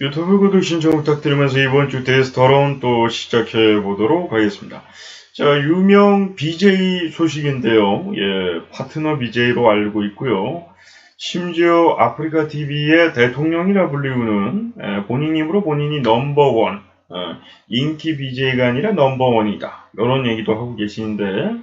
유튜브 구독 신청 부탁드리면서 이번 주 데스터론 또 시작해 보도록 하겠습니다. 자, 유명 BJ 소식인데요. 예, 파트너 BJ로 알고 있고요. 심지어 아프리카 TV의 대통령이라 불리우는 예, 본인 입으로 본인이 넘버원, 어, 인기 BJ가 아니라 넘버원이다. 이런 얘기도 하고 계시는데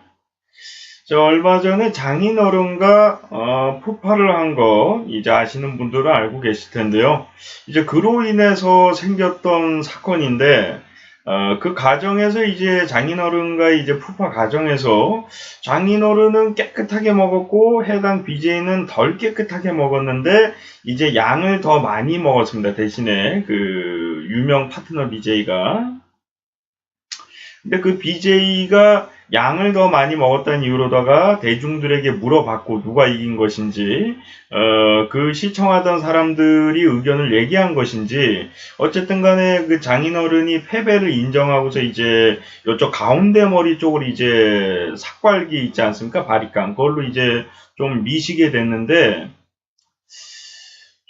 자, 얼마 전에 장인어른과 어, 푸파를 한거 이제 아시는 분들은 알고 계실 텐데요. 이제 그로 인해서 생겼던 사건인데 어, 그 가정에서 이제 장인어른과 이제 푸파 가정에서 장인어른은 깨끗하게 먹었고 해당 BJ는 덜 깨끗하게 먹었는데 이제 양을 더 많이 먹었습니다. 대신에 그 유명 파트너 BJ가 근데 그 BJ가 양을 더 많이 먹었다는 이유로다가 대중들에게 물어봤고 누가 이긴 것인지 어, 그 시청하던 사람들이 의견을 얘기한 것인지 어쨌든 간에 그 장인어른이 패배를 인정하고서 이제 이쪽 가운데 머리 쪽으로 이제 삭발기 있지 않습니까? 바리깡 그걸로 이제 좀 미시게 됐는데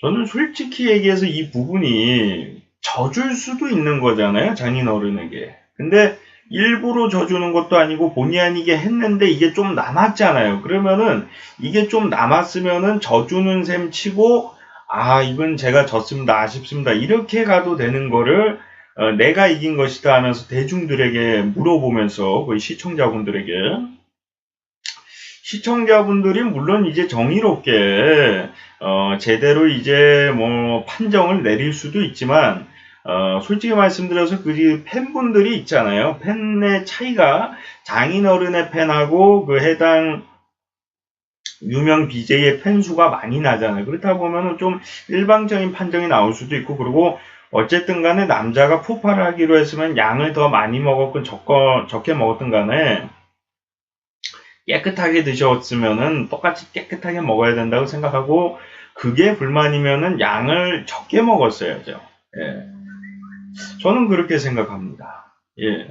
저는 솔직히 얘기해서 이 부분이 져줄 수도 있는 거잖아요 장인어른에게. 근데 일부러 져주는 것도 아니고 본의 아니게 했는데 이게 좀 남았잖아요. 그러면은 이게 좀 남았으면은 져주는 셈 치고 아 이건 제가 졌습니다 아쉽습니다 이렇게 가도 되는 거를 어, 내가 이긴 것이다 하면서 대중들에게 물어보면서 거의 시청자분들에게 시청자분들이 물론 이제 정의롭게 어, 제대로 이제 뭐 판정을 내릴 수도 있지만 어, 솔직히 말씀드려서 그 팬분들이 있잖아요. 팬의 차이가 장인어른의 팬하고 그 해당 유명 BJ의 팬수가 많이 나잖아요. 그렇다 보면은 좀 일방적인 판정이 나올 수도 있고, 그리고 어쨌든 간에 남자가 푸파를 하기로 했으면 양을 더 많이 먹었건 적거, 적게 먹었든 간에 깨끗하게 드셨으면은 똑같이 깨끗하게 먹어야 된다고 생각하고, 그게 불만이면은 양을 적게 먹었어야죠. 예. 저는 그렇게 생각합니다. 예.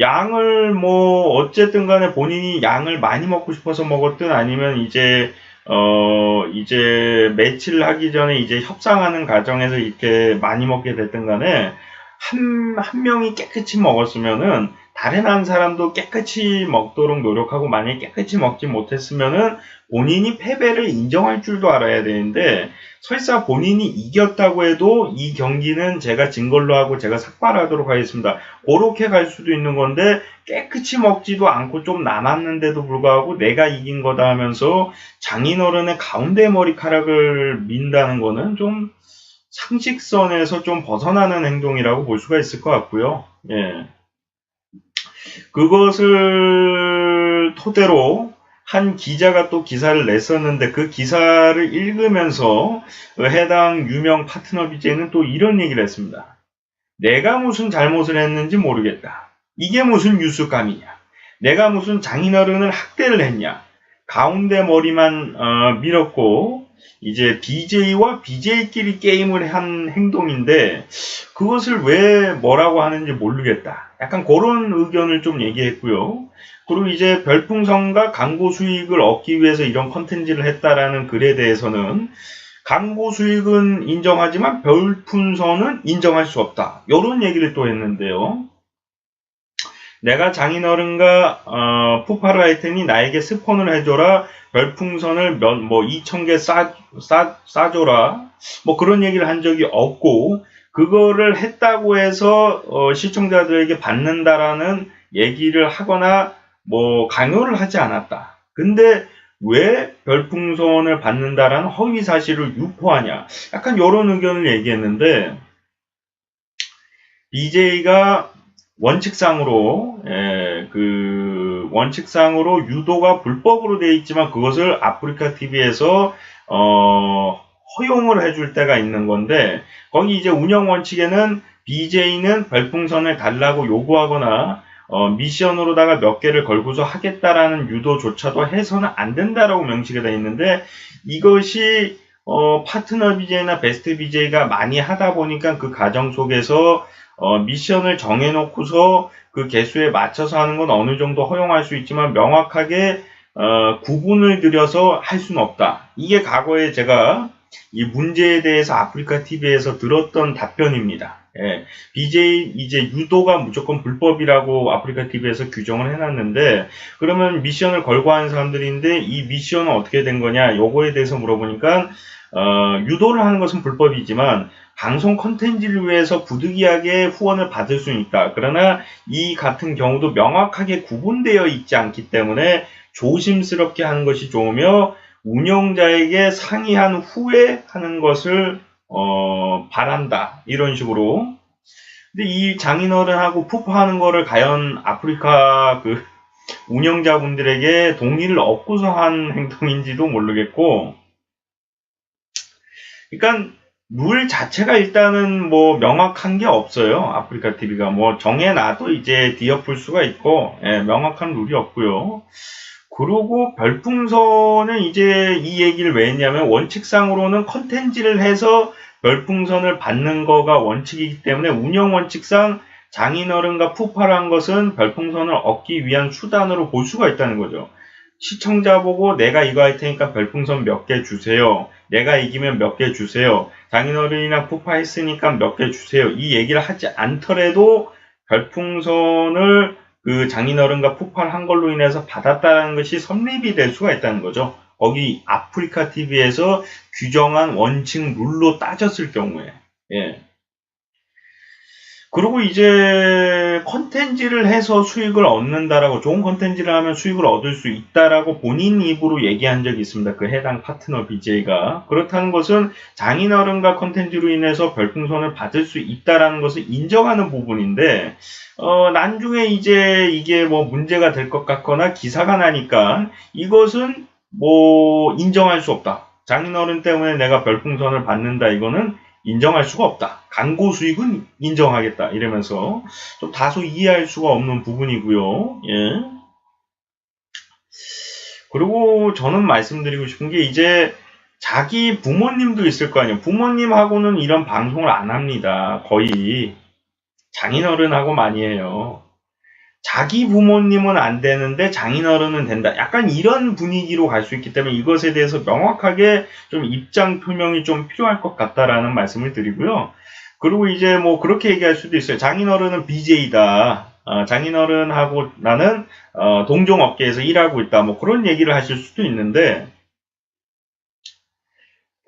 양을 뭐 어쨌든 간에 본인이 양을 많이 먹고 싶어서 먹었든 아니면 이제 어 이제 매치를 하기 전에 이제 협상하는 과정에서 이렇게 많이 먹게 됐든 간에 한, 한 명이 깨끗이 먹었으면은 다른 한 사람도 깨끗이 먹도록 노력하고 만약에 깨끗이 먹지 못했으면은 본인이 패배를 인정할 줄도 알아야 되는데 설사 본인이 이겼다고 해도 이 경기는 제가 진 걸로 하고 제가 삭발하도록 하겠습니다. 그렇게 갈 수도 있는 건데 깨끗이 먹지도 않고 좀 남았는데도 불구하고 내가 이긴 거다 하면서 장인어른의 가운데 머리카락을 민다는 거는 좀 상식선에서 좀 벗어나는 행동이라고 볼 수가 있을 것 같고요. 예. 그것을 토대로 한 기자가 또 기사를 냈었는데 그 기사를 읽으면서 그 해당 유명 파트너 BJ는 또 이런 얘기를 했습니다. 내가 무슨 잘못을 했는지 모르겠다. 이게 무슨 뉴스감이냐. 내가 무슨 장인어른을 학대를 했냐. 가운데 머리만 어, 밀었고 이제 BJ와 BJ끼리 게임을 한 행동인데 그것을 왜 뭐라고 하는지 모르겠다. 약간 그런 의견을 좀 얘기했고요. 그리고 이제 별풍선과 광고 수익을 얻기 위해서 이런 컨텐츠를 했다라는 글에 대해서는 광고 수익은 인정하지만 별풍선은 인정할 수 없다. 이런 얘기를 또 했는데요. 내가 장인어른과 어, 푸파를 할 테니 나에게 스폰을 해줘라. 별풍선을 몇, 뭐 2,000개 싸, 싸, 싸줘라. 뭐 그런 얘기를 한 적이 없고, 그거를 했다고 해서 어, 시청자들에게 받는다라는 얘기를 하거나 뭐 강요를 하지 않았다. 근데 왜 별풍선을 받는다라는 허위 사실을 유포하냐? 약간 이런 의견을 얘기했는데 BJ가 원칙상으로 예, 그 원칙상으로 유도가 불법으로 되어 있지만 그것을 아프리카 TV에서 어, 허용을 해줄 때가 있는 건데 거기 이제 운영 원칙에는 BJ는 별풍선을 달라고 요구하거나 어, 미션으로다가 몇 개를 걸고서 하겠다라는 유도조차도 해서는 안 된다라고 명시가 되어 있는데 이것이 어, 파트너 BJ나 베스트 BJ가 많이 하다 보니까 그 과정 속에서 어, 미션을 정해놓고서 그 개수에 맞춰서 하는 건 어느 정도 허용할 수 있지만 명확하게 어, 구분을 들여서 할 수는 없다. 이게 과거에 제가 이 문제에 대해서 아프리카 TV에서 들었던 답변입니다. 예, BJ 이제 유도가 무조건 불법이라고 아프리카 TV에서 규정을 해놨는데 그러면 미션을 걸고 하는 사람들인데 이 미션은 어떻게 된 거냐? 요거에 대해서 물어보니까 어, 유도를 하는 것은 불법이지만 방송 컨텐츠를 위해서 부득이하게 후원을 받을 수는 있다. 그러나 이 같은 경우도 명확하게 구분되어 있지 않기 때문에 조심스럽게 하는 것이 좋으며 운영자에게 상의한 후에 하는 것을 어, 바란다. 이런 식으로. 근데 이 장인어른하고 푸파하는 거를 과연 아프리카 그 운영자분들에게 동의를 얻고서 한 행동인지도 모르겠고, 그러니까 룰 자체가 일단은 뭐 명확한 게 없어요. 아프리카 TV가 뭐 정해놔도 이제 뒤엎을 수가 있고, 예, 명확한 룰이 없고요. 그리고 별풍선은 이제 이 얘기를 왜 했냐면 원칙상으로는 컨텐츠를 해서 별풍선을 받는 거가 원칙이기 때문에 운영 원칙상 장인어른과 푸파란 것은 별풍선을 얻기 위한 수단으로 볼 수가 있다는 거죠. 시청자 보고 내가 이거 할 테니까 별풍선 몇 개 주세요. 내가 이기면 몇 개 주세요. 장인어른이나 푸파 했으니까 몇 개 주세요. 이 얘기를 하지 않더라도 별풍선을 그 장인어른과 푸파를 한 걸로 인해서 받았다는 것이 성립이 될 수가 있다는 거죠. 거기 아프리카 TV에서 규정한 원칙 룰로 따졌을 경우에. 예. 그리고 이제 컨텐츠를 해서 수익을 얻는다라고 좋은 컨텐츠를 하면 수익을 얻을 수 있다라고 본인 입으로 얘기한 적이 있습니다. 그 해당 파트너 BJ가 그렇다는 것은 장인 어른과 컨텐츠로 인해서 별풍선을 받을 수 있다라는 것을 인정하는 부분인데 어, 나중에 이제 이게 뭐 문제가 될 것 같거나 기사가 나니까 이것은 뭐 인정할 수 없다. 장인어른 때문에 내가 별풍선을 받는다. 이거는 인정할 수가 없다. 광고 수익은 인정하겠다. 이러면서 좀 다소 이해할 수가 없는 부분이고요. 예. 그리고 저는 말씀드리고 싶은 게 이제 자기 부모님도 있을 거 아니에요. 부모님하고는 이런 방송을 안 합니다. 거의 장인어른하고 많이 해요. 자기 부모님은 안 되는데 장인어른은 된다. 약간 이런 분위기로 갈 수 있기 때문에 이것에 대해서 명확하게 좀 입장 표명이 좀 필요할 것 같다라는 말씀을 드리고요. 그리고 이제 뭐 그렇게 얘기할 수도 있어요. 장인어른은 BJ다. 어, 장인어른하고 나는 어, 동종업계에서 일하고 있다. 뭐 그런 얘기를 하실 수도 있는데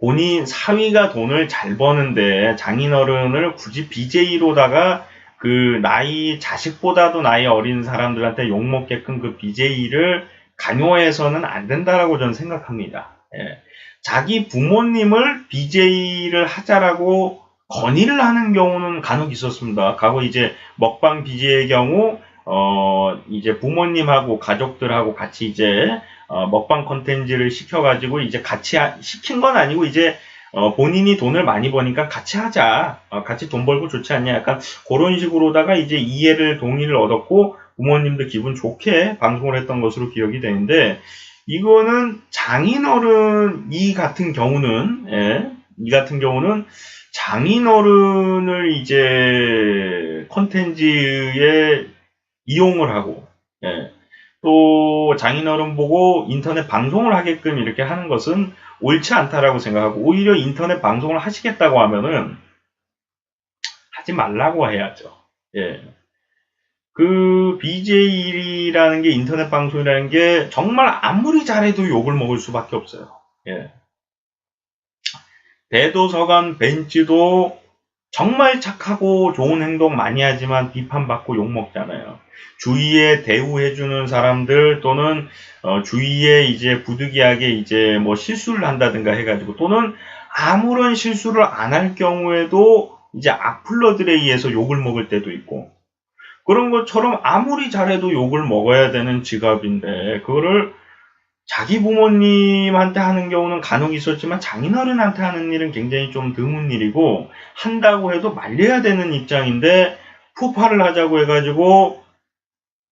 본인 사위가 돈을 잘 버는데 장인어른을 굳이 BJ로다가 그 나이 자식보다도 나이 어린 사람들한테 욕 먹게끔 그 BJ를 강요해서는 안 된다라고 저는 생각합니다. 예. 자기 부모님을 BJ를 하자라고 건의를 하는 경우는 간혹 있었습니다. 과거 이제 먹방 BJ의 경우 어 이제 부모님하고 가족들하고 같이 이제 어 먹방 컨텐츠를 시켜가지고 이제 같이 하, 시킨 건 아니고 이제 어, 본인이 돈을 많이 버니까 같이 하자. 어, 같이 돈 벌고 좋지 않냐. 약간 그런 식으로다가 이제 이해를, 동의를 얻었고 부모님도 기분 좋게 방송을 했던 것으로 기억이 되는데 이거는 장인어른 이 같은 경우는 예, 이 같은 경우는 장인어른을 이제 컨텐츠에 이용을 하고 예, 또 장인어른 보고 인터넷 방송을 하게끔 이렇게 하는 것은 옳지 않다라고 생각하고 오히려 인터넷 방송을 하시겠다고 하면은 하지 말라고 해야죠. 예. 그 BJ라는 게 인터넷 방송이라는 게 정말 아무리 잘해도 욕을 먹을 수밖에 없어요. 예. 대도서관 벤츠도 정말 착하고 좋은 행동 많이 하지만 비판받고 욕먹잖아요. 주위에 대우해주는 사람들 또는 어, 주위에 이제 부득이하게 이제 뭐 실수를 한다든가 해가지고 또는 아무런 실수를 안 할 경우에도 이제 악플러들에 의해서 욕을 먹을 때도 있고 그런 것처럼 아무리 잘해도 욕을 먹어야 되는 직업인데 그거를 자기 부모님한테 하는 경우는 간혹 있었지만 장인어른한테 하는 일은 굉장히 좀 드문 일이고 한다고 해도 말려야 되는 입장인데 푸파를 하자고 해가지고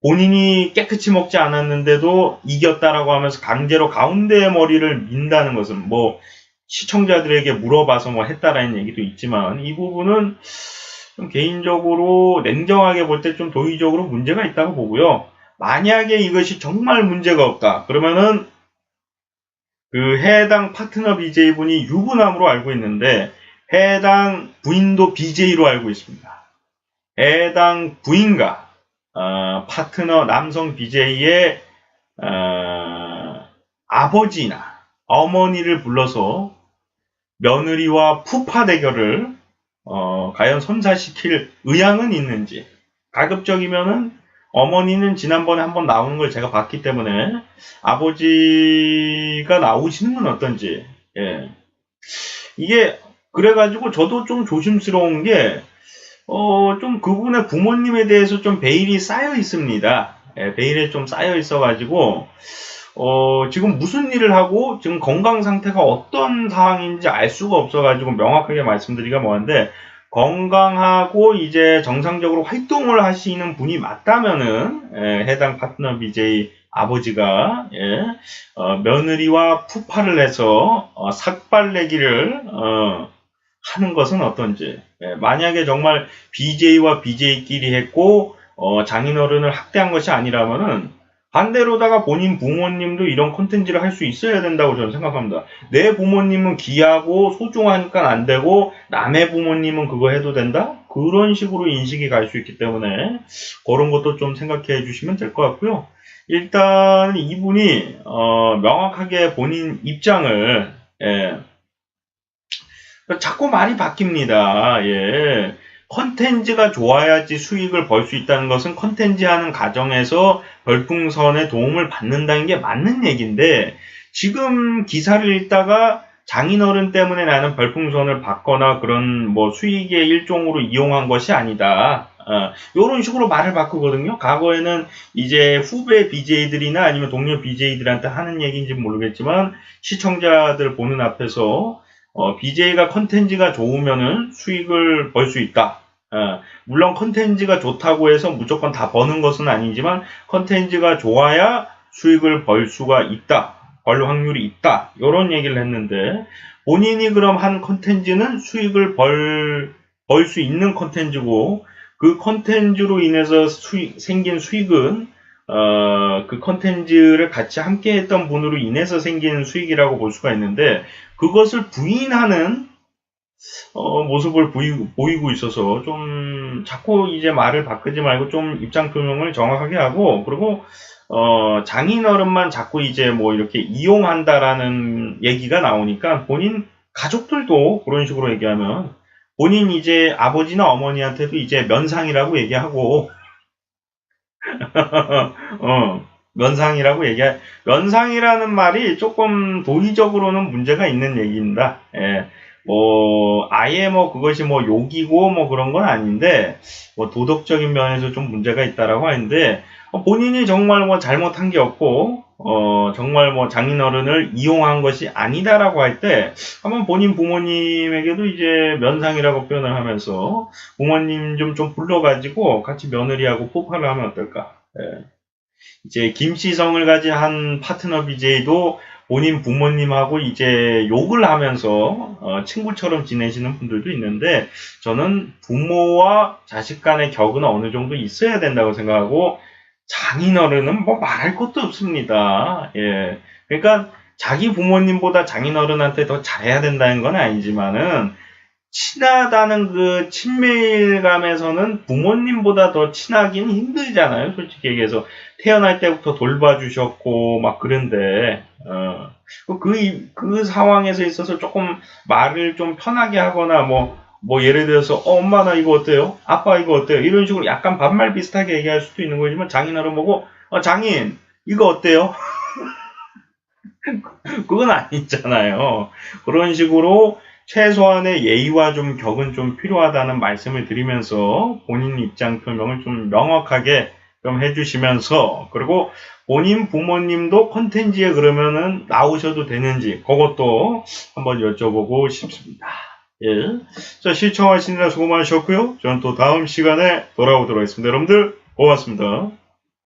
본인이 깨끗이 먹지 않았는데도 이겼다라고 하면서 강제로 가운데 머리를 민다는 것은 뭐 시청자들에게 물어봐서 뭐 했다라는 얘기도 있지만 이 부분은 좀 개인적으로 냉정하게 볼 때 좀 도의적으로 문제가 있다고 보고요. 만약에 이것이 정말 문제가 없다. 그러면은 그 해당 파트너 BJ분이 유부남으로 알고 있는데 해당 부인도 BJ로 알고 있습니다. 해당 부인과 어, 파트너 남성 BJ의 어, 아버지나 어머니를 불러서 며느리와 푸파 대결을 어, 과연 선사시킬 의향은 있는지 가급적이면은 어머니는 지난번에 한번 나오는 걸 제가 봤기 때문에 아버지가 나오시는 건 어떤지 예. 이게 그래가지고 저도 좀 조심스러운 게 어, 좀 그분의 부모님에 대해서 좀 베일이 쌓여 있습니다. 예, 베일에 좀 쌓여 있어가지고, 어, 지금 무슨 일을 하고, 지금 건강 상태가 어떤 상황인지 알 수가 없어가지고 명확하게 말씀드리기가 뭐한데, 건강하고 이제 정상적으로 활동을 하시는 분이 맞다면은, 예, 해당 파트너 BJ 아버지가, 예, 어, 며느리와 푸파를 해서, 어, 삭발내기를, 어, 하는 것은 어떤지. 예, 만약에 정말 BJ와 BJ끼리 했고 어, 장인어른을 학대한 것이 아니라면은 반대로다가 본인 부모님도 이런 콘텐츠를 할 수 있어야 된다고 저는 생각합니다. 내 부모님은 귀하고 소중하니까 안 되고 남의 부모님은 그거 해도 된다? 그런 식으로 인식이 갈 수 있기 때문에 그런 것도 좀 생각해 주시면 될 것 같고요. 일단 이분이 어, 명확하게 본인 입장을 예, 자꾸 말이 바뀝니다. 예. 컨텐츠가 좋아야지 수익을 벌 수 있다는 것은 컨텐츠 하는 과정에서 별풍선의 도움을 받는다는 게 맞는 얘기인데 지금 기사를 읽다가 장인어른 때문에 나는 별풍선을 받거나 그런 뭐 수익의 일종으로 이용한 것이 아니다. 어, 이런 식으로 말을 바꾸거든요. 과거에는 이제 후배 BJ들이나 아니면 동료 BJ들한테 하는 얘기인지 모르겠지만 시청자들 보는 앞에서 어, BJ가 컨텐츠가 좋으면은 수익을 벌 수 있다. 어, 물론 컨텐츠가 좋다고 해서 무조건 다 버는 것은 아니지만 컨텐츠가 좋아야 수익을 벌 수가 있다. 벌 확률이 있다. 이런 얘기를 했는데 본인이 그럼 한 컨텐츠는 수익을 벌, 벌 수 있는 컨텐츠고 그 컨텐츠로 인해서 수익, 생긴 수익은 어, 그 컨텐츠를 같이 함께 했던 분으로 인해서 생기는 수익이라고 볼 수가 있는데 그것을 부인하는 어, 모습을 보이고, 보이고 있어서 좀 자꾸 이제 말을 바꾸지 말고 좀 입장 표명을 정확하게 하고 그리고 어, 장인어른만 자꾸 이제 뭐 이렇게 이용한다라는 얘기가 나오니까 본인 가족들도 그런 식으로 얘기하면 본인 이제 아버지나 어머니한테도 이제 면상이라고 얘기하고 어, 면상이라고 얘기해. 면상이라는 말이 조금 도의적으로는 문제가 있는 얘기입니다. 예. 뭐, 아예 뭐 그것이 뭐 욕이고 뭐 그런 건 아닌데, 뭐 도덕적인 면에서 좀 문제가 있다라고 하는데, 어, 본인이 정말 뭐 잘못한 게 없고, 어, 정말 뭐 장인어른을 이용한 것이 아니다라고 할 때, 한번 본인 부모님에게도 이제 면상이라고 표현을 하면서, 부모님 좀, 좀 불러가지고 같이 며느리하고 포파를 하면 어떨까? 예. 이제 김씨성을 가진 한 파트너 BJ도 본인 부모님하고 이제 욕을 하면서 어, 친구처럼 지내시는 분들도 있는데 저는 부모와 자식 간의 격은 어느 정도 있어야 된다고 생각하고 장인어른은 뭐 말할 것도 없습니다. 예. 그러니까 자기 부모님보다 장인어른한테 더 잘해야 된다는 건 아니지만은 친하다는 그 친밀감에서는 부모님보다 더 친하기는 힘들잖아요. 솔직히 얘기해서 태어날 때부터 돌봐주셨고 막 그런데 어, 그, 그 상황에서 있어서 조금 말을 좀 편하게 하거나 뭐, 뭐 예를 들어서 어, 엄마 나 이거 어때요? 아빠 이거 어때요? 이런 식으로 약간 반말 비슷하게 얘기할 수도 있는 거지만 장인어른 보고 어, 장인 이거 어때요? 그건 아니잖아요. 그런 식으로 최소한의 예의와 좀 격은 좀 필요하다는 말씀을 드리면서 본인 입장 표명을 좀 명확하게 좀 해주시면서 그리고 본인 부모님도 컨텐츠에 그러면은 나오셔도 되는지 그것도 한번 여쭤보고 싶습니다. 예. 자, 시청하시느라 수고 많으셨고요. 저는 또 다음 시간에 돌아오도록 하겠습니다. 여러분들 고맙습니다.